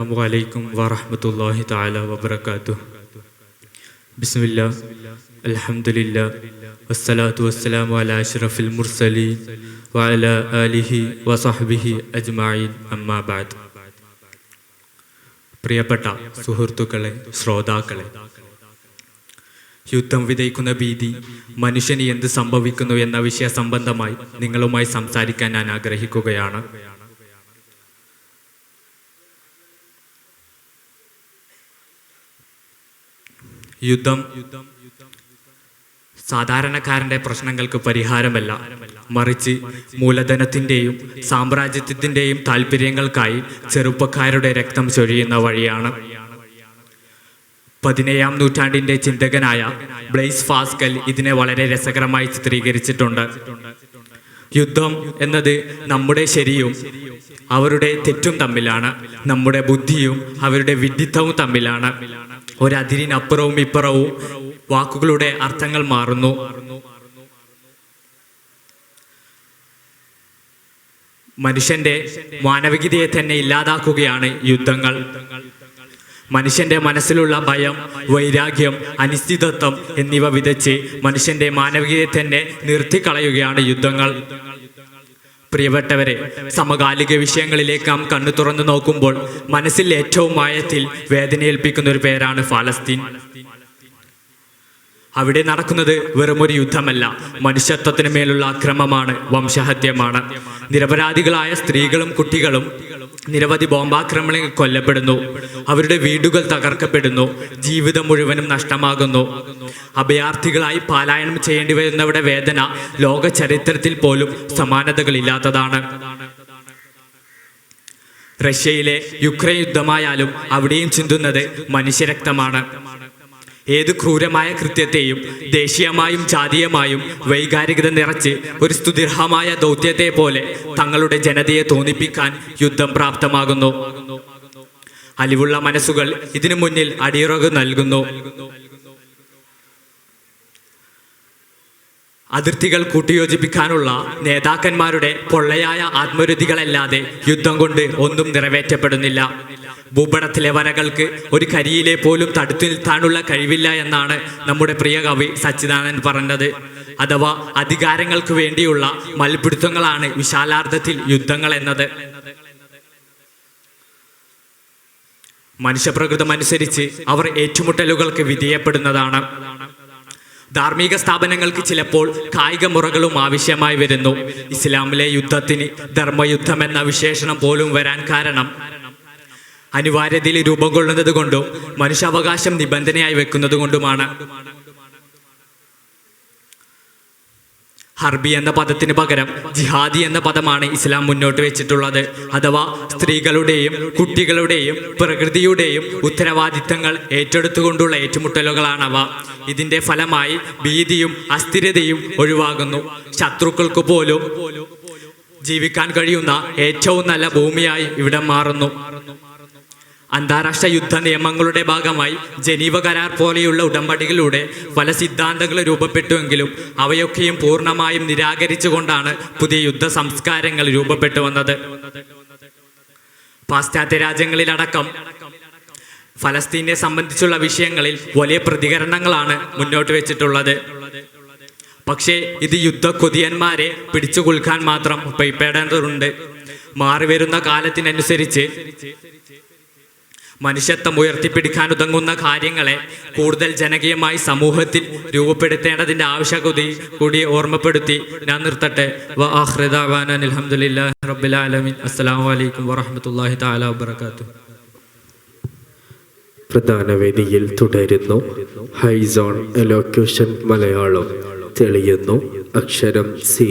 അലൈക്കും വാഹമത്തല്ലാഹി താല വബർക്കാത്തു ബിസ്മില്ല അലഹമില്ല വസ്സലാത്തു വസ്സലാമു അല അഷ്റഫിൽ മുർസലി വാല ആലിഹി വസഹബിഹി അജ്മായി അമ്മാബാദ് പ്രിയപ്പെട്ട സുഹൃത്തുക്കളെ ശ്രോതാക്കളെ യുദ്ധം വിതയ്ക്കുന്ന ഭീതി മനുഷ്യന് എന്ത് സംഭവിക്കുന്നു എന്ന വിഷയ സംബന്ധമായി നിങ്ങളുമായി സംസാരിക്കാൻ ഞാൻ ആഗ്രഹിക്കുകയാണ്. യുദ്ധം. സാധാരണക്കാരന്റെ പ്രശ്നങ്ങൾക്ക് പരിഹാരമല്ല. മറിച്ച് മൂലധനത്തിന്റെയും സാമ്രാജ്യത്തിന്റെയും താല്പര്യങ്ങൾക്കായി ചെറുപ്പക്കാരുടെ രക്തം ചൊരിയുന്ന വഴിയാണ്. പതിനേഴാം നൂറ്റാണ്ടിന്റെ ചിന്തകനായ ബ്ലൈസ് ഫാസ്കൽ ഇതിനെ വളരെ രസകരമായി ചിത്രീകരിച്ചിട്ടുണ്ട്. യുദ്ധം എന്നത് നമ്മുടെ ശരിയും അവരുടെ തെറ്റും തമ്മിലാണ്. നമ്മുടെ ബുദ്ധിയും അവരുടെ വിഡിത്തവും തമ്മിലാണ്. ഒരതിരിനപ്പുറവും ഇപ്പുറവും വാക്കുകളുടെ അർത്ഥങ്ങൾ മാറുന്നു. മനുഷ്യന്റെ മാനവികതയെ തന്നെ ഇല്ലാതാക്കുകയാണ് യുദ്ധങ്ങൾ. മനുഷ്യന്റെ മനസ്സിലുള്ള ഭയം വൈരാഗ്യം അനിശ്ചിതത്വം എന്നിവ വിതച്ച് മനുഷ്യന്റെ മാനവികതയെ തന്നെ നിർത്തിക്കളയുകയാണ് യുദ്ധങ്ങൾ. പ്രിയപ്പെട്ടവരെ സമകാലിക വിഷയങ്ങളിലേക്ക് നാം കണ്ണു തുറന്നു നോക്കുമ്പോൾ മനസ്സിൽ ഏറ്റവും ആയത്തിൽ വേദനയേൽപ്പിക്കുന്ന ഒരു പേരാണ് ഫലസ്തീൻ. അവിടെ നടക്കുന്നത് വെറും ഒരു യുദ്ധമല്ല. മനുഷ്യത്വത്തിന് മേലുള്ള അക്രമമാണ് വംശഹത്യമാണ്. നിരപരാധികളായ സ്ത്രീകളും കുട്ടികളും നിരവധി ബോംബാക്രമണങ്ങൾ കൊല്ലപ്പെടുന്നു. അവരുടെ വീടുകൾ തകർക്കപ്പെടുന്നു. ജീവിതം മുഴുവനും നഷ്ടമാകുന്നു. അഭയാർത്ഥികളായി പാലായനം ചെയ്യേണ്ടി വരുന്നവരുടെ വേദന ലോക ചരിത്രത്തിൽ പോലും സമാനതകളില്ലാത്തതാണ്. റഷ്യയിലെ യുക്രൈൻ യുദ്ധമായാലും അവിടെയും ചിന്തുന്നത് മനുഷ്യരക്തമാണ്. ഏത് ക്രൂരമായ കൃത്യത്തെയും ദേശീയമായും ജാതീയമായും വൈകാരികത നിറച്ച് ഒരു സ്തുതിർഹമായ ദൗത്യത്തെ പോലെ തങ്ങളുടെ ജനതയെ തോന്നിപ്പിക്കാൻ യുദ്ധം പ്രാപ്തമാകുന്നു. അലിവുള്ള മനസ്സുകൾ ഇതിനു മുന്നിൽ അടിയുറക് നൽകുന്നു. അതിർത്തികൾ കൂട്ടിയോജിപ്പിക്കാനുള്ള നേതാക്കന്മാരുടെ പൊള്ളയായ ആത്മരുതികളല്ലാതെ യുദ്ധം കൊണ്ട് ഒന്നും നിറവേറ്റപ്പെടുന്നില്ല. ഭൂപടത്തിലെ വരകൾക്ക് ഒരു കരിയിലെ പോലും തടുത്തു നിൽത്താനുള്ള കഴിവില്ല എന്നാണ് നമ്മുടെ പ്രിയ കവി സച്ചിദാനന്ദൻ പറഞ്ഞത്. അഥവാ അധികാരങ്ങൾക്ക് വേണ്ടിയുള്ള മൽപിടുത്തങ്ങളാണ് വിശാലാർത്ഥത്തിൽ യുദ്ധങ്ങൾ എന്നത്. മനുഷ്യപ്രകൃതം അനുസരിച്ച് അവർ ഏറ്റുമുട്ടലുകൾക്ക് വിധേയപ്പെടുന്നതാണ്. ധാർമ്മിക സ്ഥാപനങ്ങൾക്ക് ചിലപ്പോൾ കായിക മുറകളും ആവശ്യമായി വരുന്നു. ഇസ്ലാമിലെ യുദ്ധത്തിന് ധർമ്മയുദ്ധം എന്ന വിശേഷണം പോലും വരാൻ കാരണം അനിവാര്യതയിൽ രൂപം കൊള്ളുന്നത് കൊണ്ടും മനുഷ്യാവകാശം നിബന്ധനയായി വെക്കുന്നത് കൊണ്ടുമാണ് ഹർബി എന്ന പദത്തിന് പകരം ജിഹാദി എന്ന പദമാണ് ഇസ്ലാം മുന്നോട്ട് വെച്ചിട്ടുള്ളത്. അഥവാ സ്ത്രീകളുടെയും കുട്ടികളുടെയും പ്രകൃതിയുടെയും ഉത്തരവാദിത്തങ്ങൾ ഏറ്റെടുത്തുകൊണ്ടുള്ള ഏറ്റുമുട്ടലുകളാണവ ഇതിന്റെ ഫലമായി ഭീതിയും അസ്ഥിരതയും ഒഴിവാകുന്നു. ശത്രുക്കൾക്ക് പോലും ജീവിക്കാൻ കഴിയുന്ന ഏറ്റവും നല്ല ഭൂമിയായി ഇവിടെ മാറുന്നു. അന്താരാഷ്ട്ര യുദ്ധ നിയമങ്ങളുടെ ഭാഗമായി ജനീവ കരാർ പോലെയുള്ള ഉടമ്പടികളിലൂടെ പല സിദ്ധാന്തങ്ങൾ രൂപപ്പെട്ടുവെങ്കിലും അവയൊക്കെയും പൂർണമായും നിരാകരിച്ചുകൊണ്ടാണ് പുതിയ യുദ്ധ സംസ്കാരങ്ങൾ രൂപപ്പെട്ടു വന്നത്. പാശ്ചാത്യ രാജ്യങ്ങളിലടക്കം ഫലസ്തീനെ സംബന്ധിച്ചുള്ള വിഷയങ്ങളിൽ വലിയ പ്രതികരണങ്ങളാണ് മുന്നോട്ട് വെച്ചിട്ടുള്ളത്. പക്ഷേ ഇത് യുദ്ധ കൊതിയന്മാരെ പിടിച്ചു മാത്രം പൈപ്പേടേണ്ടതുണ്ട് മാറിവരുന്ന കാലത്തിനനുസരിച്ച് മനുഷ്യത്വം ഉയർത്തിപ്പിടിക്കാൻ ഉതങ്ങുന്ന കാര്യങ്ങളെ കൂടുതൽ ജനകീയമായി സമൂഹത്തിൽ രൂപപ്പെടുത്തേണ്ടതിന്റെ ആവശ്യകത കൂടി ഓർമ്മപ്പെടുത്തി ഞാൻ നിർത്തട്ടെ. റബ്ബുലാലമീൻ അസ്സാം വലൈക്കും വാഹമത്തല്ലാഹി താല വാത്തു പ്രധാന വേദിയിൽ തുടരുന്നു. ഹൈസോൺ എലോക്യൂഷൻ മലയാളം തെളിയുന്നു. അക്ഷരം സി.